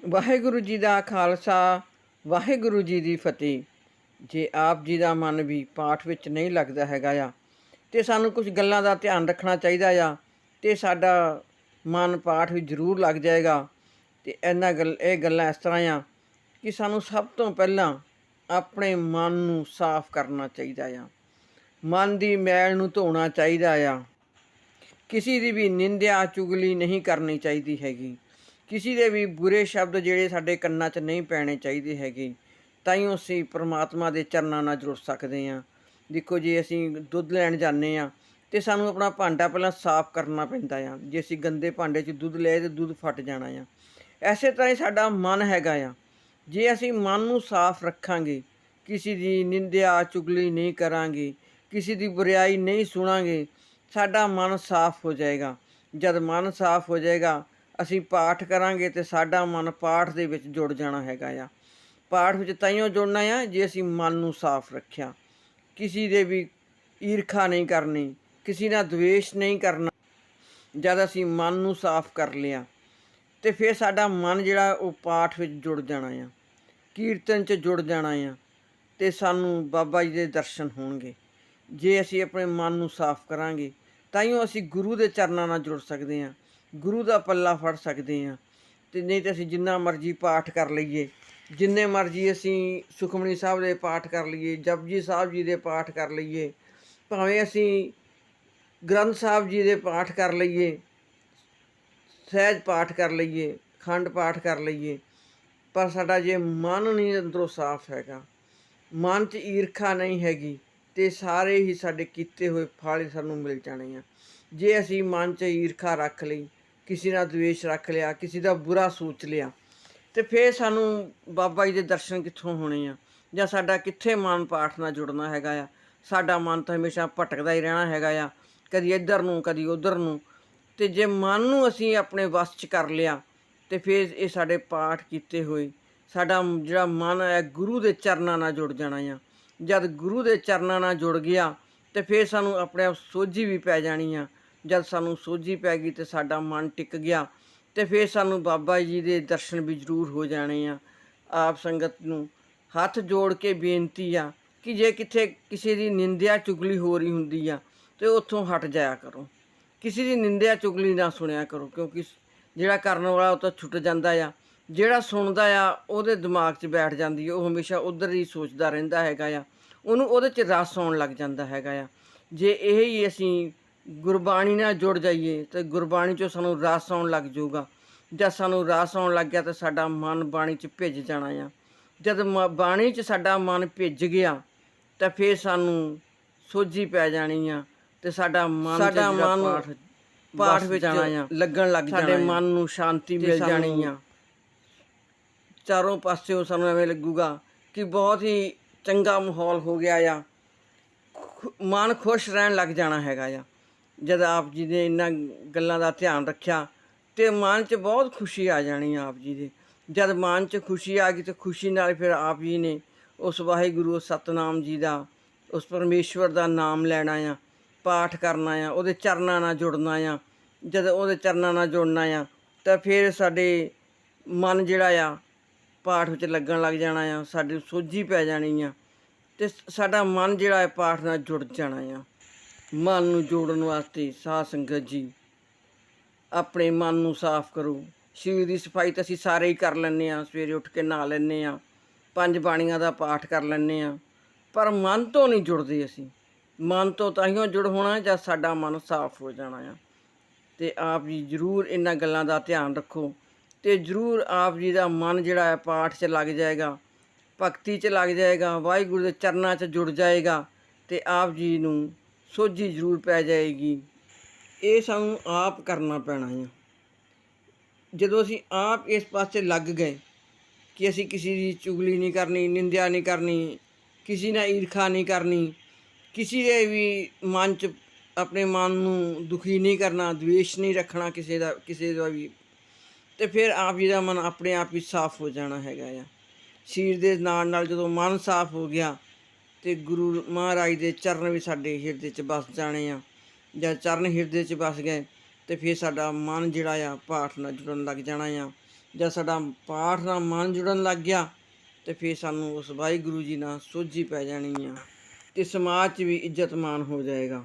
ਵਾਹਿਗੁਰੂ ਜੀ ਦਾ ਖਾਲਸਾ, ਵਾਹਿਗੁਰੂ ਜੀ ਦੀ ਫਤਿਹ। ਜੇ ਆਪ ਜੀ ਦਾ ਮਨ ਵੀ ਪਾਠ ਵਿੱਚ ਨਹੀਂ ਲੱਗਦਾ ਹੈਗਾ ਆ, ਤੇ ਸਾਨੂੰ ਕੁਝ ਗੱਲਾਂ ਦਾ ਧਿਆਨ ਰੱਖਣਾ ਚਾਹੀਦਾ ਆ, ਤੇ ਸਾਡਾ ਮਨ ਪਾਠ ਵੀ ਜ਼ਰੂਰ ਲੱਗ ਜਾਏਗਾ। ਤੇ ਇਹਨਾਂ ਗੱਲ, ਇਹ ਗੱਲਾਂ ਇਸ ਤਰ੍ਹਾਂ ਆ ਕਿ ਸਾਨੂੰ ਸਭ ਤੋਂ ਪਹਿਲਾਂ ਆਪਣੇ ਮਨ ਨੂੰ ਸਾਫ਼ ਕਰਨਾ ਚਾਹੀਦਾ ਆ। ਮਨ ਦੀ ਮੈਲ ਨੂੰ ਧੋਣਾ ਚਾਹੀਦਾ ਆ। ਕਿਸੇ ਦੀ ਵੀ ਨਿੰਦਿਆ, ਚੁਗਲੀ ਨਹੀਂ ਕਰਨੀ ਚਾਹੀਦੀ ਹੈਗੀ। ਕਿਸੇ ਦੇ ਵੀ ਬੁਰੇ ਸ਼ਬਦ ਜਿਹੜੇ ਸਾਡੇ ਕੰਨਾਂ 'ਚ ਨਹੀਂ ਪੈਣੇ ਚਾਹੀਦੇ ਹੈਗੇ, ਤਾਂ ਹੀ ਅਸੀਂ ਪ੍ਰਮਾਤਮਾ ਦੇ ਚਰਨਾਂ ਨਾਲ ਜੁੜ ਸਕਦੇ ਹਾਂ। ਦੇਖੋ ਜੇ, ਅਸੀਂ ਦੁੱਧ ਲੈਣ ਜਾਂਦੇ ਆ ਤੇ ਸਾਨੂੰ ਆਪਣਾ ਭਾਂਡਾ ਪਹਿਲਾਂ ਸਾਫ਼ ਕਰਨਾ ਪੈਂਦਾ ਆ। ਜੇ ਅਸੀਂ ਗੰਦੇ ਭਾਂਡੇ 'ਚ ਦੁੱਧ ਲਏ ਤੇ ਦੁੱਧ ਫਟ ਜਾਣਾ ਆ। ਐਸੇ ਤਰ੍ਹਾਂ ਹੀ ਸਾਡਾ ਮਨ ਹੈਗਾ ਆ। ਜੇ ਅਸੀਂ ਮਨ ਨੂੰ ਸਾਫ਼ ਰੱਖਾਂਗੇ, ਕਿਸੇ ਦੀ ਨਿੰਦਿਆ, ਚੁਗਲੀ ਨਹੀਂ ਕਰਾਂਗੇ, ਕਿਸੇ ਦੀ ਬੁਰਾਈ ਨਹੀਂ ਸੁਣਾਂਗੇ, ਸਾਡਾ ਮਨ ਸਾਫ਼ ਹੋ ਜਾਏਗਾ। ਜਦ ਮਨ ਸਾਫ਼ ਹੋ ਜਾਏਗਾ ਅਸੀਂ ਪਾਠ ਕਰਾਂਗੇ ਤੇ ਸਾਡਾ ਮਨ ਪਾਠ ਦੇ ਵਿੱਚ ਜੁੜ ਜਾਣਾ ਹੈਗਾ ਆ। ਪਾਠ ਵਿੱਚ ਤਾਈਓ ਜੁੜਨਾ ਆ, ਜੇ ਅਸੀਂ ਮਨ ਨੂੰ ਸਾਫ਼ ਰੱਖਿਆ। ਕਿਸੇ ਦੇ ਵੀ ਈਰਖਾ ਨਹੀਂ ਕਰਨੀ, ਕਿਸੇ ਨਾਲ ਦਵੇਸ਼ ਨਹੀਂ ਕਰਨਾ, ਜਦ ਅਸੀਂ ਮਨ ਨੂੰ ਸਾਫ਼ ਕਰ ਲਿਆ, ਤੇ ਫਿਰ ਸਾਡਾ ਮਨ ਜਿਹੜਾ ਉਹ ਪਾਠ ਵਿੱਚ ਜੁੜ ਜਾਣਾ ਆ। ਕੀਰਤਨ 'ਚ ਜੁੜ ਜਾਣਾ ਆ, ਤੇ ਸਾਨੂੰ ਬਾਬਾ ਜੀ ਦੇ ਦਰਸ਼ਨ ਹੋਣਗੇ। ਜੇ ਅਸੀਂ ਆਪਣੇ ਮਨ ਨੂੰ ਸਾਫ਼ ਕਰਾਂਗੇ ਤਾਈਓ ਅਸੀਂ ਗੁਰੂ ਦੇ ਚਰਨਾਂ ਨਾਲ ਜੁੜ ਸਕਦੇ ਹਾਂ ਗੁਰੂ ਦਾ ਪੱਲਾ ਫੜ ਸਕਦੇ ਹਾਂ। ਤੇ ਨਹੀਂ ਤੇ ਅਸੀਂ ਜਿੰਨਾ ਮਰਜ਼ੀ ਪਾਠ ਕਰ ਲਈਏ। ਜਿੰਨੇ ਮਰਜ਼ੀ ਅਸੀਂ ਸੁਖਮਨੀ ਸਾਹਿਬ ਦੇ ਪਾਠ ਕਰ ਲਈਏ, ਜਪਜੀ ਸਾਹਿਬ ਜੀ ਦੇ ਪਾਠ ਕਰ ਲਈਏ, ਭਾਵੇਂ ਅਸੀਂ ਗ੍ਰੰਥ ਸਾਹਿਬ ਜੀ ਦੇ ਪਾਠ ਕਰ ਲਈਏ, ਸਹਿਜ ਪਾਠ ਕਰ ਲਈਏ, ਖੰਡ ਪਾਠ ਕਰ ਲਈਏ, ਪਰ ਸਾਡਾ ਜੇ ਮਨ ਨਹੀਂ ਅੰਦਰੋਂ ਸਾਫ਼ ਹੈਗਾ, ਮਨ 'ਚ ਈਰਖਾ ਨਹੀਂ ਹੈਗੀ, ਤੇ ਸਾਰੇ ਹੀ ਸਾਡੇ ਕੀਤੇ ਹੋਏ ਫਲ ਸਾਨੂੰ ਮਿਲ ਜਾਣੇ ਆ। ਜੇ ਅਸੀਂ ਮਨ 'ਚ ਈਰਖਾ ਰੱਖ ਲਈ ਕਿਸੇ ਨਾਲ ਦਵੇਸ਼ ਰੱਖ ਲਿਆ, ਕਿਸੇ ਦਾ ਬੁਰਾ ਸੋਚ ਲਿਆ, ਤੇ ਫੇਰ ਸਾਨੂੰ ਬਾਬਾ ਜੀ ਦੇ ਦਰਸ਼ਨ ਕਿੱਥੋਂ ਹੋਣੇ ਆ? ਜਾਂ ਸਾਡਾ ਕਿੱਥੇ ਮਨ ਪਾਠ ਨਾਲ ਜੁੜਨਾ ਹੈਗਾ ਆ? ਸਾਡਾ ਮਨ ਤਾਂ ਹਮੇਸ਼ਾ ਭਟਕਦਾ ਹੀ ਰਹਿਣਾ ਹੈਗਾ ਆ, ਕਦੀ ਇੱਧਰ ਨੂੰ, ਕਦੀ ਉੱਧਰ ਨੂੰ। ਤੇ ਜੇ ਮਨ ਨੂੰ ਅਸੀਂ ਆਪਣੇ ਵੱਸ 'ਚ ਕਰ ਲਿਆ, ਤੇ ਫਿਰ ਇਹ ਸਾਡੇ ਪਾਠ ਕੀਤੇ ਹੋਏ। ਸਾਡਾ ਜਿਹੜਾ ਮਨ ਹੈ ਗੁਰੂ ਦੇ ਚਰਨਾਂ ਨਾਲ ਜੁੜ ਜਾਣਾ ਆ। ਜਦ ਗੁਰੂ ਦੇ ਚਰਨਾਂ ਨਾਲ ਜੁੜ ਗਿਆ, ਤੇ ਫਿਰ ਸਾਨੂੰ ਆਪਣੇ ਆਪ ਸੋਝੀ ਵੀ ਪੈ ਜਾਣੀ ਆ। ਜਦ ਸਾਨੂੰ ਸੋਝੀ ਪੈ ਗਈ ਤੇ ਸਾਡਾ ਮਨ ਟਿਕ ਗਿਆ ਤੇ ਫਿਰ ਸਾਨੂੰ ਬਾਬਾ ਜੀ ਦੇ ਦਰਸ਼ਨ ਵੀ ਜ਼ਰੂਰ ਹੋ ਜਾਣੇ ਆ। ਆਪ ਸੰਗਤ ਨੂੰ ਹੱਥ ਜੋੜ ਕੇ ਬੇਨਤੀ ਆ ਕਿ ਜੇ ਕਿਥੇ ਕਿਸੇ ਦੀ ਨਿੰਦਿਆ ਚੁਗਲੀ ਹੋ ਰਹੀ ਹੁੰਦੀ ਆ ਤੇ ਉੱਥੋਂ ਹਟ ਜਾਇਆ ਕਰੋ। ਕਿਸੇ ਦੀ ਨਿੰਦਿਆ ਚੁਗਲੀ ਨਾ ਸੁਣਿਆ ਕਰੋ ਕਿਉਂਕਿ ਜਿਹੜਾ ਕਰਨ ਵਾਲਾ ਉਹ ਤਾਂ ਛੁੱਟ ਜਾਂਦਾ ਆ। ਜਿਹੜਾ ਸੁਣਦਾ ਆ ਉਹਦੇ ਦਿਮਾਗ 'ਚ ਬੈਠ ਜਾਂਦੀ ਆ, ਉਹ ਹਮੇਸ਼ਾ ਉਧਰ ਹੀ ਸੋਚਦਾ ਰਹਿੰਦਾ ਹੈਗਾ ਆ। ਉਹਨੂੰ ਉਹਦੇ 'ਚ ਰਸ ਆਉਣ ਲੱਗ ਜਾਂਦਾ ਹੈਗਾ ਆ। ਜੇ ਇਹ ਹੀ ਅਸੀਂ ਗੁਰਬਾਣੀ ਨਾਲ ਜੁੜ ਜਾਈਏ ਤੇ ਗੁਰਬਾਣੀ 'ਚੋਂ ਸਾਨੂੰ ਰਸ ਆਉਣ ਲੱਗ ਜਾਊਗਾ। ਜਦ ਸਾਨੂੰ ਰਸ ਆਉਣ ਲੱਗ ਗਿਆ ਤਾਂ ਸਾਡਾ ਮਨ ਬਾਣੀ 'ਚ ਭਿੱਜ ਜਾਣਾ ਆ। ਜਦ ਬਾਣੀ 'ਚ ਸਾਡਾ ਮਨ ਭਿੱਜ ਗਿਆ ਤਾਂ ਫਿਰ ਸਾਨੂੰ ਸੋਝੀ ਪੈ ਜਾਣੀ ਆ ਤੇ ਸਾਡਾ ਮਨ ਸਾਡਾ ਮਨ ਪਾਠ ਵਿੱਚ ਲੱਗਣ ਲੱਗ ਜਾਣਾ ਸਾਡੇ ਮਨ ਨੂੰ ਸ਼ਾਂਤੀ ਮਿਲ ਜਾਣੀ ਆ। ਚਾਰੋਂ ਪਾਸਿਓਂ ਸਾਨੂੰ ਐਵੇਂ ਲੱਗੂਗਾ ਕਿ ਬਹੁਤ ਹੀ ਚੰਗਾ ਮਾਹੌਲ ਹੋ ਗਿਆ ਆ। ਮਨ ਖੁਸ਼ ਰਹਿਣ ਲੱਗ ਜਾਣਾ ਹੈਗਾ ਆ। ਜਦ ਆਪ ਜੀ ਨੇ ਇਹਨਾਂ ਗੱਲਾਂ ਦਾ ਧਿਆਨ ਰੱਖਿਆ ਤੇ ਮਨ 'ਚ ਬਹੁਤ ਖੁਸ਼ੀ ਆ ਜਾਣੀ ਆ ਆਪ ਜੀ ਦੇ। ਜਦ ਮਨ 'ਚ ਖੁਸ਼ੀ ਆ ਗਈ ਤੇ ਖੁਸ਼ੀ ਨਾਲ ਫਿਰ ਆਪ ਜੀ ਨੇ ਉਸ ਵਾਹਿਗੁਰੂ ਸਤਨਾਮ ਜੀ ਦਾ, ਉਸ ਪਰਮੇਸ਼ਵਰ ਦਾ ਨਾਮ ਲੈਣਾ ਆ, ਪਾਠ ਕਰਨਾ ਆ, ਉਹਦੇ ਚਰਨਾਂ ਨਾਲ ਜੁੜਨਾ ਆ। ਜਦ ਉਹਦੇ ਚਰਨਾਂ ਨਾਲ ਜੁੜਨਾ ਆ, ਤਾਂ ਫਿਰ ਸਾਡੇ ਮਨ ਜਿਹੜਾ ਆ, ਪਾਠ ਵਿੱਚ ਲੱਗਣ ਲੱਗ ਜਾਣਾ ਆ, ਸਾਡੇ ਸੋਝੀ ਪੈ ਜਾਣੀ ਆ ਤੇ ਸਾਡਾ ਮਨ ਜਿਹੜਾ ਹੈ ਪਾਠ ਨਾਲ ਜੁੜ ਜਾਣਾ ਆ। ਮਨ ਨੂੰ ਜੋੜਨ ਵਾਸਤੇ ਸਾਧ ਸੰਗਤ ਜੀ, ਆਪਣੇ ਮਨ ਨੂੰ ਸਾਫ਼ ਕਰੋ। ਸਰੀਰ ਦੀ ਸਫ਼ਾਈ ਤਾਂ ਅਸੀਂ ਸਾਰੇ ਹੀ ਕਰ ਲੈਂਦੇ ਆ ਸਵੇਰੇ ਉੱਠ ਕੇ ਨਹਾ ਲੈਂਦੇ ਆ ਪੰਜ ਬਾਣੀਆਂ ਦਾ ਪਾਠ ਕਰ ਲੈਂਦੇ ਆ ਪਰ ਮਨ ਤੋਂ ਨਹੀਂ ਜੁੜਦੇ ਅਸੀਂ। ਮਨ ਤੋਂ ਤਾਂਹੀਓ ਜੁੜ ਹੋਣਾ ਜਾਂ ਸਾਡਾ ਮਨ ਸਾਫ਼ ਹੋ ਜਾਣਾ ਆ। ਤੇ ਆਪ ਜੀ ਜ਼ਰੂਰ ਇਹਨਾਂ ਗੱਲਾਂ ਦਾ ਧਿਆਨ ਰੱਖੋ। ਤੇ ਜ਼ਰੂਰ ਆਪ ਜੀ ਦਾ ਮਨ ਜਿਹੜਾ ਹੈ ਪਾਠ 'ਚ ਲੱਗ ਜਾਏਗਾ, ਭਗਤੀ 'ਚ ਲੱਗ ਜਾਏਗਾ, ਵਾਹਿਗੁਰੂ ਦੇ ਚਰਨਾਂ 'ਚ ਜੁੜ ਜਾਏਗਾ। ਤੇ ਆਪ ਜੀ ਨੂੰ ਸੋਝੀ ਜ਼ਰੂਰ ਪੈ ਜਾਏਗੀ। ਇਹ ਸਾਨੂੰ ਆਪ ਕਰਨਾ ਪੈਣਾ ਹੈ ਜਦੋਂ ਅਸੀਂ ਆਪ ਇਸ ਪਾਸੇ ਲੱਗ ਗਏ ਕਿ ਅਸੀਂ ਕਿਸੇ ਦੀ ਚੁਗਲੀ ਨਹੀਂ ਕਰਨੀ, ਨਿੰਦਿਆ ਨਹੀਂ ਕਰਨੀ, ਕਿਸੇ ਨਾਲ ਈਰਖਾ ਨਹੀਂ ਕਰਨੀ, ਕਿਸੇ ਦੇ ਵੀ ਮਨ 'ਚ ਆਪਣੇ ਮਨ ਨੂੰ ਦੁਖੀ ਨਹੀਂ ਕਰਨਾ, ਦਵੇਸ਼ ਨਹੀਂ ਰੱਖਣਾ ਕਿਸੇ ਦਾ ਕਿਸੇ ਦਾ ਵੀ, ਤੇ ਫਿਰ ਆਪ ਜੀ ਦਾ ਮਨ ਆਪਣੇ ਆਪ ਹੀ ਸਾਫ਼ ਹੋ ਜਾਣਾ ਹੈਗਾ ਆ। ਸਰੀਰ ਦੇ ਨਾਲ ਨਾਲ ਜਦੋਂ ਮਨ ਸਾਫ਼ ਹੋ ਗਿਆ ਤੇ ਗੁਰੂ ਮਹਾਰਾਜ ਦੇ ਚਰਨ ਵੀ ਸਾਡੇ ਹਿਰਦੇ 'ਚ ਵਸ ਜਾਣੇ ਆ। ਜਦ ਚਰਨ ਹਿਰਦੇ 'ਚ ਵਸ ਗਏ, ਤੇ ਫਿਰ ਸਾਡਾ ਮਨ ਜਿਹੜਾ ਆ ਪਾਠ ਨਾਲ ਜੁੜਨ ਲੱਗ ਜਾਣਾ ਆ। ਜਾਂ ਸਾਡਾ ਪਾਠ ਨਾਲ ਮਨ ਜੁੜਨ ਲੱਗ ਗਿਆ, ਤੇ ਫਿਰ ਸਾਨੂੰ ਉਸ ਵਾਹਿਗੁਰੂ ਜੀ ਨਾਲ ਸੋਝੀ ਪੈ ਜਾਣੀ ਆ। ਤੇ ਸਮਾਜ 'ਚ ਵੀ ਇੱਜ਼ਤ ਮਾਨ ਹੋ ਜਾਏਗਾ।